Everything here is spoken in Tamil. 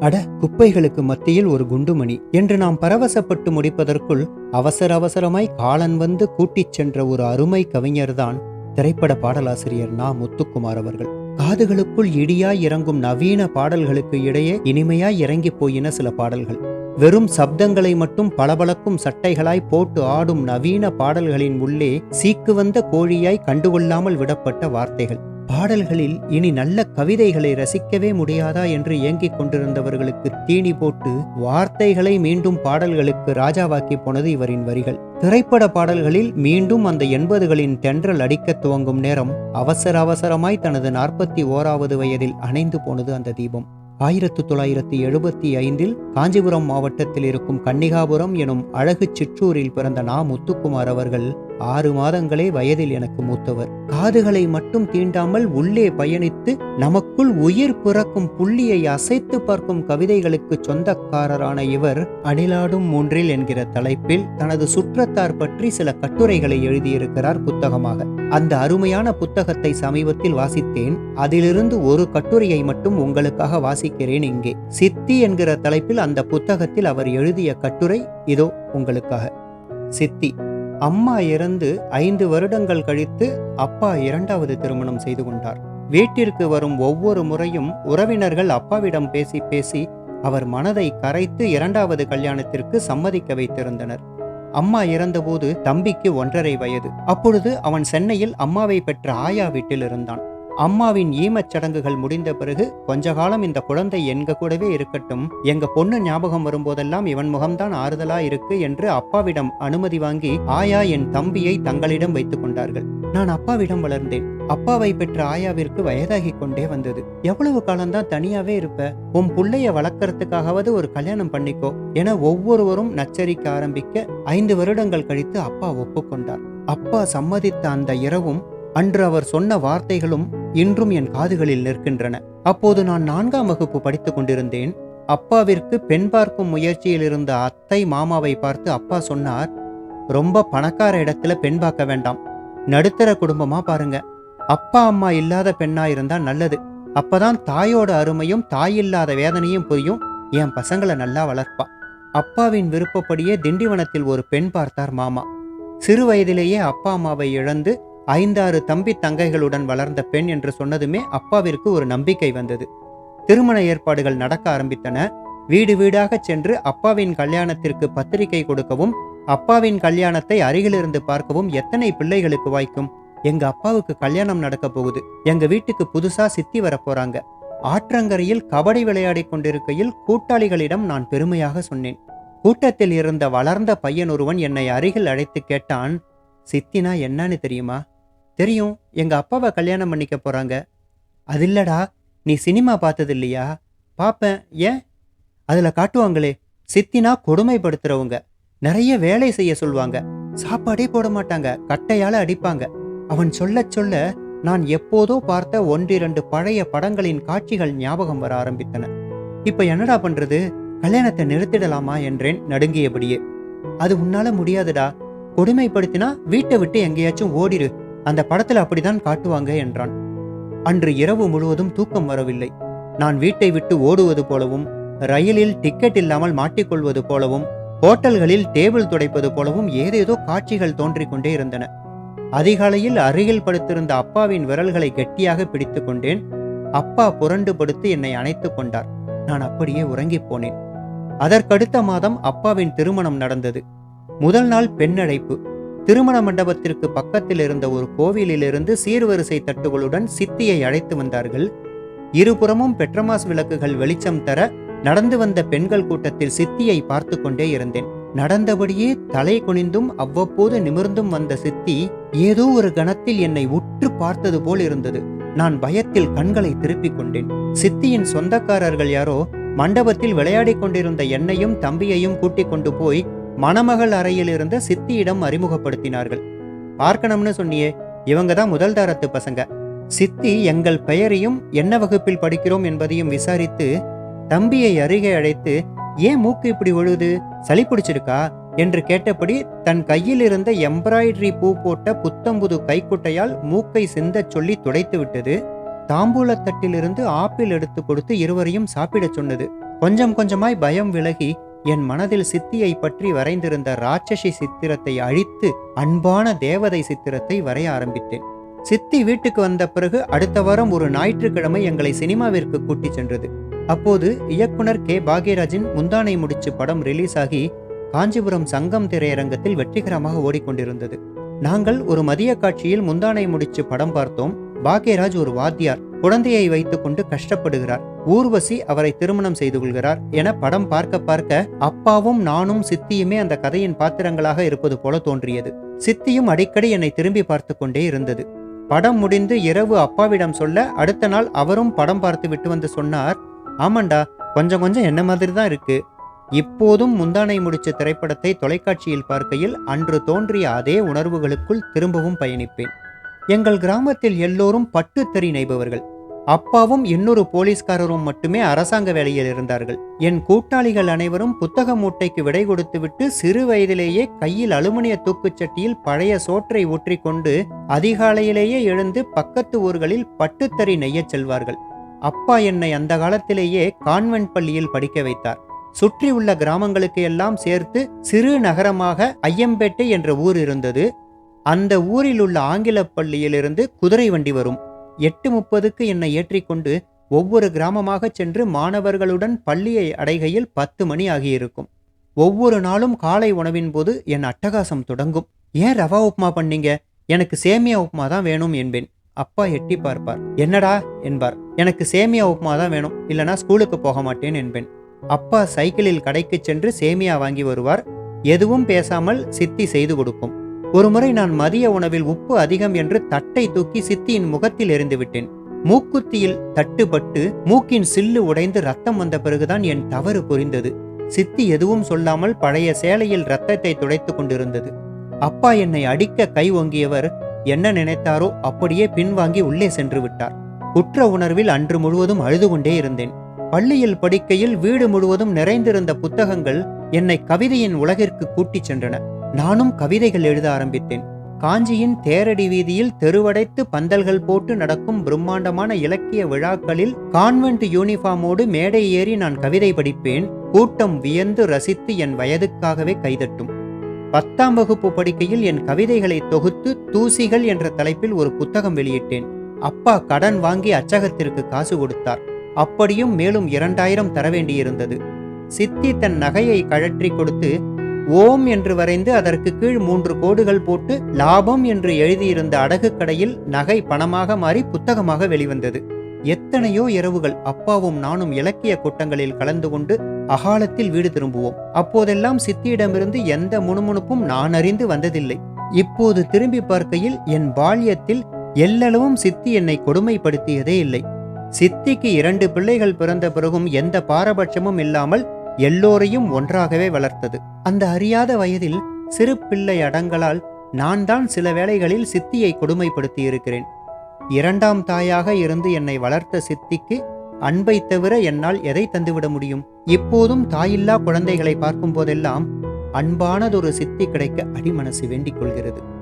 அட குப்பைகளுக்கு மத்தியில் ஒரு குண்டுமணி. என்று நாம் பரவசப்பட்டு முடிப்பதற்குள் அவசர அவசரமாய் காலன் வந்து கூட்டிச் சென்ற ஒரு அருமை கவிஞர்தான் திரைப்பட பாடலாசிரியர் நா. முத்துக்குமார் அவர்கள். காதுகளுக்குள் இடியாய் இறங்கும் நவீன பாடல்களுக்கு இடையே இனிமையாய் இறங்கிப் போயின சில பாடல்கள். வெறும் சப்தங்களை மட்டும் பளபளக்கும் சட்டைகளாய் போட்டு ஆடும் நவீன பாடல்களின் உள்ளே சீக்கு வந்த கோழியாய் கண்டுகொள்ளாமல் விடப்பட்ட வார்த்தைகள். பாடல்களில் இனி நல்ல கவிதைகளை ரசிக்கவே முடியாதா என்று ஏங்கிக் கொண்டிருந்தவர்களுக்கு தீனி போட்டு வார்த்தைகளை மீண்டும் பாடல்களுக்கு ராஜாவாக்கி போனது இவரின் வரிகள். திரைப்பட பாடல்களில் மீண்டும் அந்த எண்பதுகளின் தென்றல் அடிக்கத் துவங்கும் நேரம் அவசர அவசரமாய் தனது நாற்பத்தி ஓராவது வயதில் அணைந்து போனது அந்த தீபம். ஆயிரத்து தொள்ளாயிரத்தி எழுபத்தி ஐந்தில் காஞ்சிபுரம் மாவட்டத்தில் இருக்கும் கன்னிகாபுரம் எனும் அழகு சிற்றூரில் பிறந்த நா முத்துக்குமார் அவர்கள் ஆறு மாதங்களே வயதில் எனக்கு மூத்தவர். காதுகளை மட்டும் தீண்டாமல் உள்ளே பயணித்து நமக்குள் உயிர் பிறக்கும் புள்ளியை அசைத்து பார்க்கும் கவிதைகளுக்கு சொந்தக்காரரான இவர் அணிலாடும் மூன்றில் என்கிற தலைப்பில் தனது சுற்றத்தார் பற்றி சில கட்டுரைகளை எழுதியிருக்கிறார் புத்தகமாக. அந்த அருமையான புத்தகத்தை சமீபத்தில் வாசித்தேன். அதிலிருந்து ஒரு கட்டுரையை மட்டும் உங்களுக்காக வாசிக்கிறேன் இங்கே. சித்தி என்கிற தலைப்பில் அந்த புத்தகத்தில் அவர் எழுதிய கட்டுரை இதோ உங்களுக்காக. சித்தி. அம்மா இறந்து ஐந்து வருடங்கள் கழித்து அப்பா இரண்டாவது திருமணம் செய்து கொண்டார். வீட்டிற்கு வரும் ஒவ்வொரு முறையும் உறவினர்கள் அப்பாவிடம் பேசி பேசி அவர் மனதை கரைத்து இரண்டாவது கல்யாணத்திற்கு சம்மதிக்க வைத்திருந்தனர். அம்மா இறந்தபோது தம்பிக்கு ஒன்றரை வயது. அப்பொழுது அவன் சென்னையில் அம்மாவை பெற்ற ஆயா வீட்டில் இருந்தான். அம்மாவின் ஈமச் சடங்குகள் முடிந்த பிறகு கொஞ்ச காலம் இந்த குழந்தை எங்க கூடவே இருக்கட்டும். எங்க பொண்ணு ஞாபகம் வரும்போதெல்லாம் இவன் முகம்தான் ஆறுதலா இருக்கு என்று அப்பாவிடம் அனுமதி வாங்கி ஆயா என் தம்பியை தங்களிடம் வைத்துக் கொண்டார்கள். நான் அப்பாவிடம் வளர்ந்தேன். அப்பாவை பெற்ற ஆயாவிற்கு வயதாகி கொண்டே வந்தது. எவ்வளவு காலம்தான் தனியாவே இருப்ப? உன் புள்ளைய வளர்க்கறதுக்காகவது ஒரு கல்யாணம் பண்ணிக்கோ என ஒவ்வொருவரும் நச்சரிக்க ஆரம்பிக்க ஐந்து வருடங்கள் கழித்து அப்பா ஒப்புக்கொண்டார். அப்பா சம்மதித்த அந்த இரவும் அன்று அவர் சொன்ன வார்த்தைகளும் இன்றும் என் காதுகளில் நிற்கின்றன. அப்போது நான் நான்காம் வகுப்பு படித்துக் கொண்டிருந்தேன். அப்பாவிற்கு பெண் பார்க்கும் முயற்சியில் இருந்த அத்தை மாமாவை பார்த்து அப்பா சொன்னார் ரொம்ப பணக்கார இடத்துல பெண் பார்க்க வேண்டாம். நடுத்தர குடும்பமா பாருங்க. அப்பா அம்மா இல்லாத பெண்ணா இருந்தா நல்லது. அப்பதான் தாயோட அருமையும் தாய் இல்லாத வேதனையும் புரியும். என் பசங்களை நல்லா வளர்ப்பா. அப்பாவின் விருப்பப்படியே திண்டிவனத்தில் ஒரு பெண் பார்த்தார் மாமா. சிறு வயதிலேயே அப்பா அம்மாவை இழந்து ஐந்தாறு தம்பி தங்கைகளுடன் வளர்ந்த பெண் என்று சொன்னதுமே அப்பாவிற்கு ஒரு நம்பிக்கை வந்தது. திருமண ஏற்பாடுகள் நடக்க ஆரம்பித்தன. வீடு வீடாக சென்று அப்பாவின் கல்யாணத்திற்கு பத்திரிகை கொடுக்கவும் அப்பாவின் கல்யாணத்தை அருகிலிருந்து பார்க்கவும் எத்தனை பிள்ளைகளுக்கு வாய்க்கும்? எங்க அப்பாவுக்கு கல்யாணம் நடக்க போகுது. எங்க வீட்டுக்கு புதுசா சித்தி வரப்போறாங்க போறாங்க. ஆற்றங்கரையில் கபடி விளையாடிக் கொண்டிருக்கையில் கூட்டாளிகளிடம் நான் பெருமையாக சொன்னேன். கூட்டத்தில் இருந்த வளர்ந்த பையன் ஒருவன் என்னை அருகில் அழைத்து கேட்டான் சித்தினா என்னன்னு தெரியுமா? தெரியும். எங்க அப்பாவை கல்யாணம் பண்ணிக்க போறாங்க. அது இல்லடா. நீ சினிமா பார்த்தது இல்லையா பாப்பேன். ஏன்? அதுல காட்டுவாங்களே. சித்தினா கொடுமைப்படுத்துறவங்க. நிறைய வேலை செய்ய சொல்வாங்க சாப்பாடே போட மாட்டாங்க. கட்டையால அடிப்பாங்க. அவன் சொல்ல சொல்ல நான் எப்போதோ பார்த்த ஒன்றிரண்டு பழைய படங்களின் காட்சிகள் ஞாபகம் வர ஆரம்பித்தன. இப்ப என்னடா பண்றது? கல்யாணத்தை நிறுத்திடலாமா என்றேன் நடுங்கியபடியே. அது உன்னால முடியாதுடா. கொடுமைப்படுத்தினா வீட்டை விட்டு எங்கேயாச்சும் ஓடிரு. அந்த படத்துல அப்படிதான் காட்டுவாங்க என்றான். அன்று இரவு முழுவதும் தூக்கம் வரவில்லை. நான் வீட்டை விட்டு ஓடுவது போலவும் ரயிலில் டிக்கெட் இல்லாமல் மாட்டிக்கொள்வது போலவும் ஹோட்டல்களில் டேபிள் துடைப்பது போலவும் ஏதேதோ காட்சிகள் தோன்றிக் கொண்டே இருந்தன. அதிகாலையில் அருகில் படுத்திருந்த அப்பாவின் விரல்களை கெட்டியாக பிடித்துக் கொண்டேன். அப்பா புரண்டு படுத்து என்னை அணைத்துக் கொண்டார். நான் அப்படியே உறங்கிப் போனேன். அதற்கடுத்த மாதம் அப்பாவின் திருமணம் நடந்தது. முதல் நாள் பெண்ணழைப்பு திருமண மண்டபத்திற்கு பக்கத்தில் இருந்த ஒரு கோவிலிலிருந்து சீர்வரிசை தட்டுகளுடன் சித்தியை அழைத்து வந்தார்கள். இருபுறமும் பெட்ரமாஸ் விளக்குகள் வெளிச்சம் தர நடந்து வந்த பெண்கள் கூட்டத்தில் சித்தியை பார்த்து கொண்டே இருந்தேன். நடந்தபடியே தலை குனிந்தும் அவ்வப்போது நிமிர்ந்தும் வந்த சித்தி ஏதோ ஒரு கணத்தில் என்னை உற்று பார்த்தது போல் இருந்தது. நான் பயத்தில் கண்களை திருப்பிக் கொண்டேன். சித்தியின் சொந்தக்காரர்கள் யாரோ மண்டபத்தில் விளையாடிக் கொண்டிருந்த என்னையும் தம்பியையும் கூட்டிக் கொண்டு போய் மணமகள் அறையில் இருந்த சித்தியிடம் அறிமுகப்படுத்தினார்கள். பார்க்கணும்னு சொன்னியே இவங்க தான் முதல் தரத்து பசங்க. சித்தி எங்கள் பெயரையும் என்ன வகுப்பில் படிக்கிறோம் என்பதையும் விசாரித்து தம்பியை அருகே அழைத்து ஏன் மூக்கு இப்படி ஒழுது சளி பிடிச்சிருக்கா? என்று கேட்டபடி தன் கையில் இருந்த எம்ப்ராய்டரி பூ போட்ட புத்தம்புது கைக்குட்டையால் மூக்கை சிந்தச் சொல்லி துடைத்து விட்டது. தாம்பூலத்தட்டிலிருந்து ஆப்பிள் எடுத்து கொடுத்து இருவரையும் சாப்பிடச் சொன்னது. கொஞ்சம் கொஞ்சமாய் பயம் விலகி என் மனதில் சித்தியை பற்றி வரைந்திருந்த ராட்சசி சித்திரத்தை அழித்து அன்பான தேவதை சித்திரத்தை வரைய ஆரம்பித்தேன். சித்தி வீட்டுக்கு வந்த பிறகு அடுத்த வாரம் ஒரு ஞாயிற்றுக்கிழமை எங்களை சினிமாவிற்கு கூட்டிச் சென்றது. அப்போது இயக்குனர் கே. பாக்யராஜின் முந்தானை முடிச்சு படம் ரிலீஸ் ஆகி காஞ்சிபுரம் சங்கம் திரையரங்கத்தில் வெற்றிகரமாக ஓடிக்கொண்டிருந்தது. நாங்கள் ஒரு மதிய காட்சியில் முந்தானை முடிச்சு படம் பார்த்தோம். பாக்யராஜ் ஒரு வாத்தியார். குழந்தையை வைத்துக்கொண்டு கஷ்டப்படுகிறார். ஊர்வசி அவரை திருமணம் செய்து கொள்கிறார் என படம் பார்க்க பார்க்க அப்பாவும் நானும் சித்தியுமே அந்த கதையின் பாத்திரங்களாக இருப்பது போல தோன்றியது. சித்தியும் அடிக்கடி என்னை திரும்பி பார்த்து கொண்டே இருந்தது. படம் முடிந்து இரவு அப்பாவிடம் சொல்ல அடுத்த நாள் அவரும் படம் பார்த்து விட்டு வந்து சொன்னார் ஆமாண்டா கொஞ்சம் கொஞ்சம் என்ன மாதிரி தான் இருக்கு. இப்போதும் முந்தானை முடிச்ச திரைப்படத்தை தொலைக்காட்சியில் பார்க்கையில் அன்று தோன்றிய அதே உணர்வுகளுக்குள் திரும்பவும் பயணிப்பேன். எங்கள் கிராமத்தில் எல்லோரும் பட்டுத்தறி நெய்பவர்கள். அப்பாவும் இன்னொரு போலீஸ்காரரும் மட்டுமே அரசாங்க வேலையில் இருந்தார்கள். என் கூட்டாளிகள் அனைவரும் புத்தக மூட்டைக்கு விடை கொடுத்துவிட்டு சிறு வயதிலேயே கையில் அலுமினிய தூக்குச்சட்டியில் பழைய சோற்றை ஊற்றிக்கொண்டு அதிகாலையிலேயே எழுந்து பக்கத்து ஊர்களில் பட்டுத்தறி நெய்யச் செல்வார்கள். அப்பா என்னை அந்த காலத்திலேயே கான்வென்ட் பள்ளியில் படிக்க வைத்தார். சுற்றியுள்ள கிராமங்களுக்கு எல்லாம் சேர்த்து சிறு நகரமாக ஐயம்பேட்டை என்ற ஊர் இருந்தது. அந்த ஊரில் உள்ள ஆங்கில பள்ளியிலிருந்து குதிரை வண்டி வரும். எட்டு முப்பதுக்கு என்னை ஏற்றிக்கொண்டு ஒவ்வொரு கிராமமாக சென்று மாணவர்களுடன் பள்ளியை அடைகையில் பத்து மணி ஆகியிருக்கும். ஒவ்வொரு நாளும் காலை உணவின் போது என் அட்டகாசம் தொடங்கும். ஏன் ரவா உப்புமா பண்ணீங்க? எனக்கு சேமியா உப்புமா தான் வேணும் என்பேன். அப்பா எட்டி பார்ப்பார். என்னடா? என்பார். எனக்கு சேமியா உப்புமா தான் வேணும். இல்லனா ஸ்கூலுக்கு போக மாட்டேன் என்பேன். அப்பா சைக்கிளில் கடைக்கு சென்று சேமியா வாங்கி வருவார். எதுவும் பேசாமல் சித்தி செய்து கொடுக்கும். ஒருமுறை நான் மதிய உணவில் உப்பு அதிகம் என்று தட்டை தூக்கி சித்தியின் முகத்தில் எறிந்துவிட்டேன். மூக்குத்தியில் தட்டுப்பட்டு மூக்கின் சில்லு உடைந்து ரத்தம் வந்த பிறகுதான் என் தவறு புரிந்தது. சித்தி எதுவும் சொல்லாமல் பழைய சேலையில் ரத்தத்தை துடைத்துக் கொண்டிருந்தது. அப்பா என்னை அடிக்க கை ஓங்கியவர் என்ன நினைத்தாரோ அப்படியே பின்வாங்கி உள்ளே சென்று விட்டார். குற்ற உணர்வில் அன்று முழுவதும் அழுது கொண்டே இருந்தேன். பள்ளியில் படிக்கையில் வீடு முழுவதும் நிறைந்திருந்த புத்தகங்கள் என்னை கவிதையின் உலகிற்கு கூட்டிச் சென்றன. நானும் கவிதைகள் எழுத ஆரம்பித்தேன். காஞ்சியின் தேரடி வீதியில் தெருவடைத்து பந்தல்கள் போட்டு நடக்கும் பிரம்மாண்டமான இலக்கிய விழாக்களில் கான்வென்ட் யூனிஃபார்மோடு மேடை ஏறி நான் கவிதை படிப்பேன். கூட்டம் வியந்து ரசித்து என் வயதுக்காகவே கைதட்டும். பத்தாம் வகுப்பு படிக்கையில் என் கவிதைகளை தொகுத்து தூசிகள் என்ற தலைப்பில் ஒரு புத்தகம் வெளியிட்டேன். அப்பா கடன் வாங்கி அச்சகத்திற்கு காசு கொடுத்தார். அப்படியும் மேலும் இரண்டாயிரம் தர வேண்டியிருந்தது. சித்தி தன் நகையை கழற்றி கொடுத்து ஓம் என்று வரைந்து அதற்கு கீழ் மூன்று கோடுகள் போட்டு லாபம் என்று எழுதியிருந்த அடகு கடையில் நகை பணமாக மாறி புத்தகமாக வெளிவந்தது. எத்தனையோ இரவுகள் அப்பாவும் நானும் இலக்கிய கூட்டங்களில் கலந்து கொண்டு அகாலத்தில் வீடு திரும்புவோம். அப்போதெல்லாம் சித்தியிடமிருந்து எந்த முணுமுணுப்பும் நான் அறிந்து வந்ததில்லை. இப்போது திரும்பி பார்க்கையில் என் பால்யத்தில் எல்லளவும் சித்தி என்னை கொடுமைப்படுத்தியதே இல்லை. சித்திக்கு இரண்டு பிள்ளைகள் பிறந்த பிறகும் எந்த பாரபட்சமும் இல்லாமல் எல்லோரையும் ஒன்றாகவே வளர்த்தது. அந்த அறியாத வயதில் சிறு பிள்ளை அடங்கலால் நான் தான் சில வேளைகளில் சித்தியை கொடுமைப்படுத்தி இருக்கிறேன் இரண்டாம் தாயாக இருந்து என்னை வளர்த்த சித்திக்கு அன்பை தவிர என்னால் எதை தந்துவிட முடியும்? இப்போதும் தாயில்லா குழந்தைகளை பார்க்கும் போதெல்லாம் அன்பானதொரு சித்தி கிடைக்க அடிமனசு வேண்டிக் கொள்கிறது.